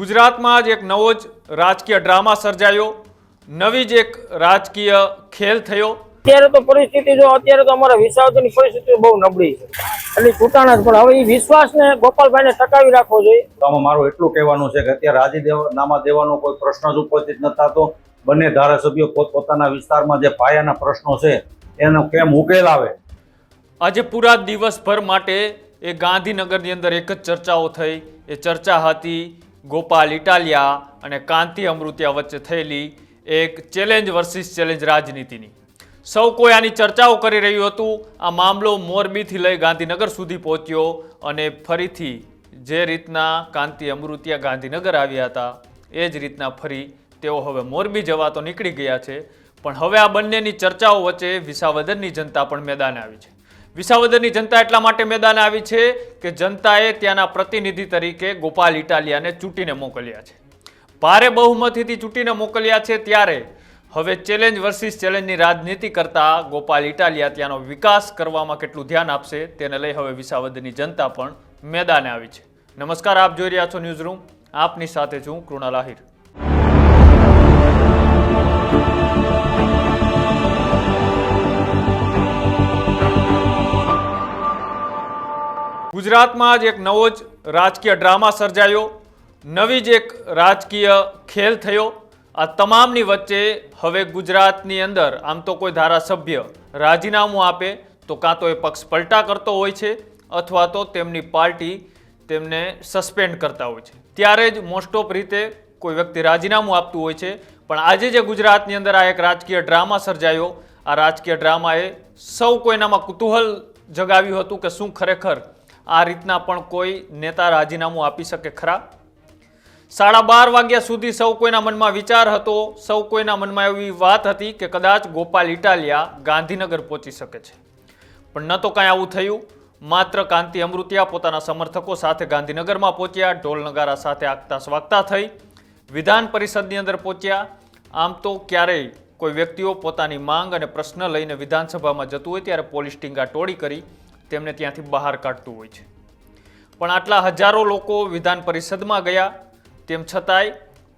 ગુજરાતમાં જ એક નવો જ રાજકીય ડ્રામા સર્જાયો. નવી જ એક રાજકીય ખેલ થયો. અત્યારે તો પરિસ્થિતિ જો અત્યારે તો અમારા વિસાવદરની પરિસ્થિતિ બહુ નબળી છે. એટલે છૂટાણા જ પણ હવે એ વિશ્વાસને ગોપાલભાઈને ટકાવી રાખવો જોઈએ. તો આમાં મારું એટલું કહેવાનું છે કે અત્યારે રાજીનામા દેવાનો કોઈ પ્રશ્ન જ ઉપસ્થિત ન થતો. બંને ધારાસભ્યો પોતપોતાના વિસ્તારમાં જે પાયાના પ્રશ્નો છે એનો કેમ ઉકેલ આવે? આજે પૂરા દિવસભર માટે એ ગાંધીનગરની અંદર એક જ ચર્ચાઓ થઈ. એ ચર્ચા હતી ગોપાલ ઇટાલિયા અને કાંતિ અમૃતિયા વચ્ચે થયેલી એક ચેલેન્જ વર્સિસ ચેલેન્જ રાજનીતિની. સૌ કોઈ આની ચર્ચાઓ કરી રહ્યું હતું. આ મામલો મોરબીથી લઈ ગાંધીનગર સુધી પહોંચ્યો અને ફરીથી જે રીતના કાંતિ અમૃતિયા ગાંધીનગર આવ્યા હતા, એ જ રીતના ફરી તેઓ હવે મોરબી જવા તો નીકળી ગયા છે. પણ હવે આ બંનેની ચર્ચાઓ વચ્ચે વિસાવદરની જનતા પણ મેદાને આવી છે. વિસાવદરની જનતા એટલા માટે મેદાને આવી છે કે જનતાએ ત્યાંના પ્રતિનિધિ તરીકે ગોપાલ ઇટાલિયાને ચૂંટીને મોકલ્યા છે. ભારે બહુમતીથી ચૂંટીને મોકલ્યા છે ત્યારે હવે ચેલેન્જ વર્સિસ ચેલેન્જની રાજનીતિ કરતા ગોપાલ ઇટાલિયા ત્યાંનો વિકાસ કરવામાં કેટલું ધ્યાન આપશે તેને લઈ હવે વિસાવદરની જનતા પણ મેદાને આવી છે. નમસ્કાર, આપ જોઈ રહ્યા છો ન્યૂઝ રૂમ. આપની સાથે છું કૃણાલ આહિર. ગુજરાતમાં જ એક નવો જ રાજકીય ડ્રામા સર્જાયો. નવી જ એક રાજકીય ખેલ થયો. આ તમામની વચ્ચે હવે ગુજરાતની અંદર આમ તો કોઈ ધારાસભ્ય રાજીનામું આપે તો કાં તો એ પક્ષ પલટા કરતો હોય છે અથવા તો તેમની પાર્ટી તેમને સસ્પેન્ડ કરતા હોય છે. ત્યારે જ મોસ્ટ ઓફ રીતે કોઈ વ્યક્તિ રાજીનામું આપતું હોય છે. પણ આજે જે ગુજરાતની અંદર આ એક રાજકીય ડ્રામા સર્જાયો, આ રાજકીય ડ્રામાએ સૌ કોઈનામાં કુતૂહલ જગાવ્યું હતું કે શું ખરેખર આ રીતના પણ કોઈ નેતા રાજીનામું આપી શકે ખરા? સાડા બાર વાગ્યા સુધી સૌ કોઈના મનમાં વિચાર હતો, સૌ કોઈના મનમાં એવી વાત હતી કે કદાચ ગોપાલ ઇટાલિયા ગાંધીનગર પહોંચી શકે છે. પણ ન તો કાંઈ આવું થયું. માત્ર કાંતિ અમૃતિયા પોતાના સમર્થકો સાથે ગાંધીનગરમાં પહોંચ્યા, ઢોલ નગારા સાથે આગતા સ્વાગતા થઈ, વિધાન પરિષદની અંદર પહોંચ્યા. આમ તો ક્યારેય કોઈ વ્યક્તિઓ પોતાની માંગ અને પ્રશ્ન લઈને વિધાનસભામાં જતું હોય ત્યારે પોલીસ ટીંગા ટોળી કરી તેમને ત્યાંથી બહાર કાઢતું હોય છે. પણ આટલા હજારો લોકો વિધાન પરિષદમાં ગયા, તેમ છતાંય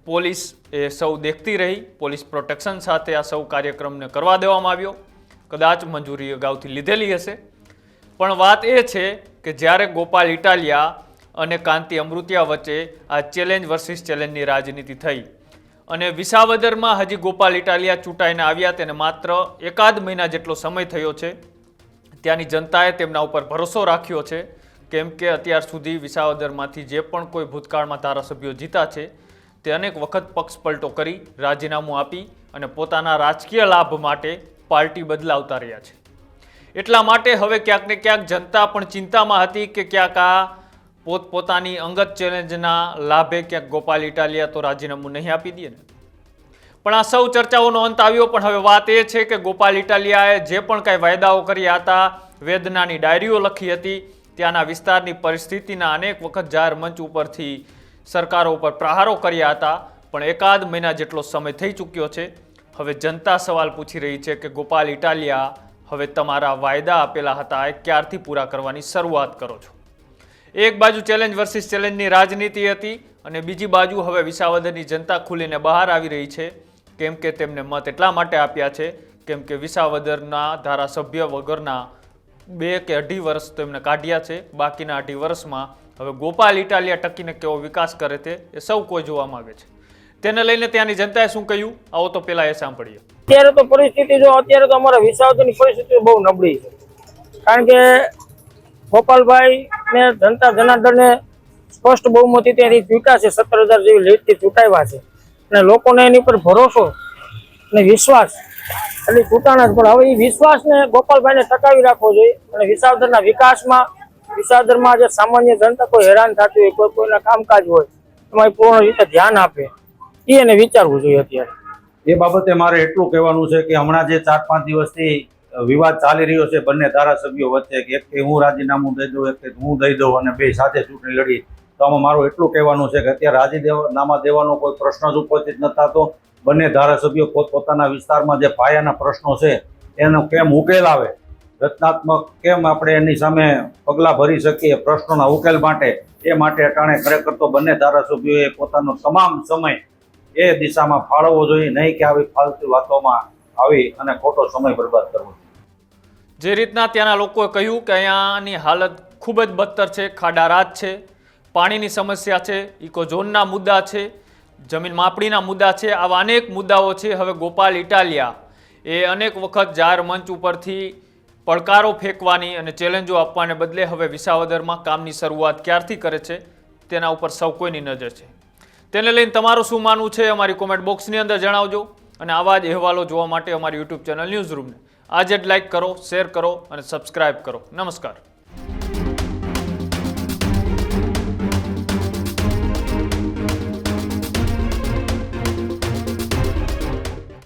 પોલીસ એ સૌ દેખતી રહી, પોલીસ પ્રોટેક્શન સાથે આ સૌ કાર્યક્રમને કરવા દેવામાં આવ્યો. કદાચ મંજૂરી અગાઉથી લીધેલી હશે. પણ વાત એ છે કે જ્યારે ગોપાલ ઇટાલિયા અને કાંતિ અમૃતિયા વચ્ચે આ ચેલેન્જ વર્સિસ ચેલેન્જની રાજનીતિ થઈ અને વિસાવદરમાં હજી ગોપાલ ઇટાલિયા ચૂંટાઈને આવ્યા, તેને માત્ર એકાદ મહિના જેટલો સમય થયો છે ત્યાંની જનતાએ તેમના ઉપર ભરોસો રાખ્યો છે. કેમ કે અત્યાર સુધી વિસાવદરમાંથી જે પણ કોઈ ભૂતકાળમાં ધારાસભ્યો જીતા છે, તે અનેક વખત પક્ષ પલટો કરી રાજીનામું આપી અને પોતાના રાજકીય લાભ માટે પાર્ટી બદલાવતા રહ્યા છે. એટલા માટે હવે ક્યાંક ને ક્યાંક જનતા પણ ચિંતામાં હતી કે ક્યાંક આ પોતપોતાની અંગત ચેલેન્જના લાભે ક્યાંક ગોપાલ ઇટાલિયા તો રાજીનામું નહીં આપી દે ને. પણ આ સૌ ચર્ચાઓનો અંત આવ્યો, પણ હવે વાત એ છે કે ગોપાલ ઇટાલિયાએ જે પણ કાંઈ વાયદાઓ કર્યા હતા, વેદનાની ડાયરીઓ લખી હતી, ત્યાંના વિસ્તારની પરિસ્થિતિના અનેક વખત જાહેર મંચ ઉપરથી સરકારો ઉપર પ્રહારો કર્યા હતા, પણ એકાદ મહિના જેટલો સમય થઈ ચૂક્યો છે. હવે જનતા સવાલ પૂછી રહી છે કે ગોપાલ ઇટાલિયા હવે તમારા વાયદા આપેલા હતા, એ ક્યારથી પૂરા કરવાની શરૂઆત કરો છો? એક બાજુ ચેલેન્જ વર્સિસ ચેલેન્જની રાજનીતિ હતી અને બીજી બાજુ હવે વિસાવદરની જનતા ખુલીને બહાર આવી રહી છે. કેમ કે તેમને મત એટલા માટે આપ્યા છે, કેમ કે વિસાવદરના ધારાસભ્ય વગરના બે કે અઢી વર્ષ તેમને કાઢ્યા છે. બાકીના અઢી વર્ષમાં હવે ગોપાલ ઇટાલિયા ટકીને કેવો વિકાસ કરે છે એ સૌ કોઈ જોવા માંગે છે. તેને લઈને ત્યાંની જનતાએ શું કહ્યું? આવો તો પેલા એ સાંભળીએ. અત્યારે તો પરિસ્થિતિ જો, અત્યારે તો અમારા વિસાવદરની પરિસ્થિતિ બહુ નબળી છે. કારણ કે ગોપાલભાઈ ને જનતા જનાર્દનને સ્પષ્ટ બહુમતી ત્યાંથી ચૂંટા છે, સત્તર હજાર જેવી લીટથી ચૂંટાવ્યા છે. અને લોકોને એની ઉપર ભરોસો અને વિશ્વાસ. એટલે ચૂંટાણા જ પણ હવે એ વિશ્વાસને ગોપાલભાઈને ટકાવી રાખવો જોઈએ. અને વિસાવદરના વિકાસમાં, વિસાવદરમાં જે સામાન્ય જનતા કોઈ હેરાન થતી હોય, કોઈ કોઈના કામકાજ હોય, એમાં પૂર્ણ રીતે ધ્યાન આપે. એ એને વિચારવું જોઈએ અત્યારે. એ બાબતે મારે એટલું કહેવાનું છે કે હમણાં જે ચાર પાંચ દિવસથી વિવાદ ચાલી રહ્યો છે, બંને ધારાસભ્યો વચ્ચે કે એક હું રાજીનામું દઈ દઉં એક હું દઈ દઉં અને બે સાથે ચૂંટણી લડી. તો આમાં મારું એટલું કહેવાનું છે કે અત્યારે રાજીનામા દેવાનો કોઈ પ્રશ્ન જ ઉપસ્થિત ન થતો. બંને ધારાસભ્યો પોતપોતાના વિસ્તારમાં જે પાયાના પ્રશ્નો છે, એનો કેમ ઉકેલ આવે? રચનાત્મક કેમ આપણે એની સામે પગલાં ભરી શકીએ પ્રશ્નોના ઉકેલ માટે? એ માટે અટાણે ખરેખર તો બંને ધારાસભ્યોએ પોતાનો તમામ સમય એ દિશામાં ફાળવવો જોઈએ, નહીં કે આવી ફાલતુ વાતોમાં આવી અને ખોટો સમય બરબાદ કરવો જે રીતના ત્યાંના લોકોએ કહ્યું કે અહીંયાની હાલત ખૂબ જ બદતર છે ખાડારાત છે. પાણીની સમસ્યા છે, ઇકોઝોનના મુદ્દા છે, જમીન માપણીના મુદ્દા છે, આવા અનેક મુદ્દાઓ છે. હવે ગોપાલ ઇટાલિયા એ અનેક વખત જાહેર મંચ ઉપરથી પડકારો ફેંકવાની અને ચેલેન્જો આપવાને બદલે હવે વિસાવદરમાં કામની શરૂઆત ક્યારથી કરે છે, તેના ઉપર સૌ કોઈની નજર છે. તેને લઈને તમારું શું માનવું છે અમારી કોમેન્ટ બોક્સની અંદર જણાવજો અને આવા જ અહેવાલો જોવા માટે અમારી યુટ્યુબ ચેનલ ન્યૂઝ રૂમને આજે જ લાઇક કરો શેર કરો અને સબસ્ક્રાઇબ કરો. નમસ્કાર.